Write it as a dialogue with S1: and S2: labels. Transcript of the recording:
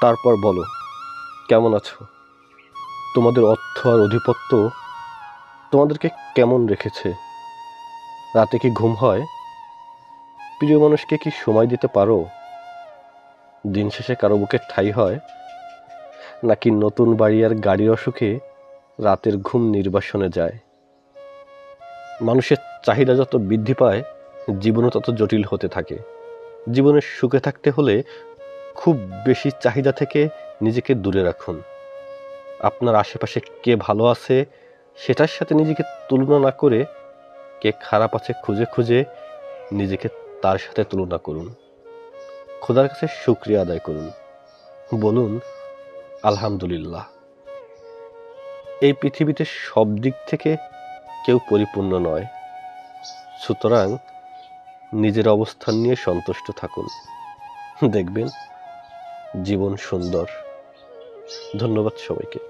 S1: তারপর বলো, কেমন আছো? তোমাদের অর্থ আর অধিপত্য তোমাদেরকে কেমন রেখেছে? রাতে কি ঘুম হয়? প্রিয় মানুষকে কি সময় দিতে পারো? দিন শেষে কারও বুকে ঠাই হয়? নাকি নতুন বাড়ি আর গাড়ির অসুখে রাতের ঘুম নির্বাসনে যায়? মানুষের চাহিদা যত বৃদ্ধি পায়, জীবনও তত জটিল হতে থাকে। জীবনে সুখে থাকতে হলে খুব বেশি চাহিদা থেকে নিজেকে দূরে রাখুন। আপনার আশেপাশে কে ভালো আছে সেটার সাথে নিজেকে তুলনা না করে কে খারাপ আছে খুঁজে খুঁজে নিজেকে তার সাথে তুলনা করুন। খোদার কাছে শুক্রিয়া আদায় করুন। বলুন, আলহামদুলিল্লাহ। এই পৃথিবীতে সব দিক থেকে কেউ পরিপূর্ণ নয়। সুতরাং নিজের অবস্থান নিয়ে সন্তুষ্ট থাকুন। দেখবেন জীবন সুন্দর। ধন্যবাদ সবাইকে।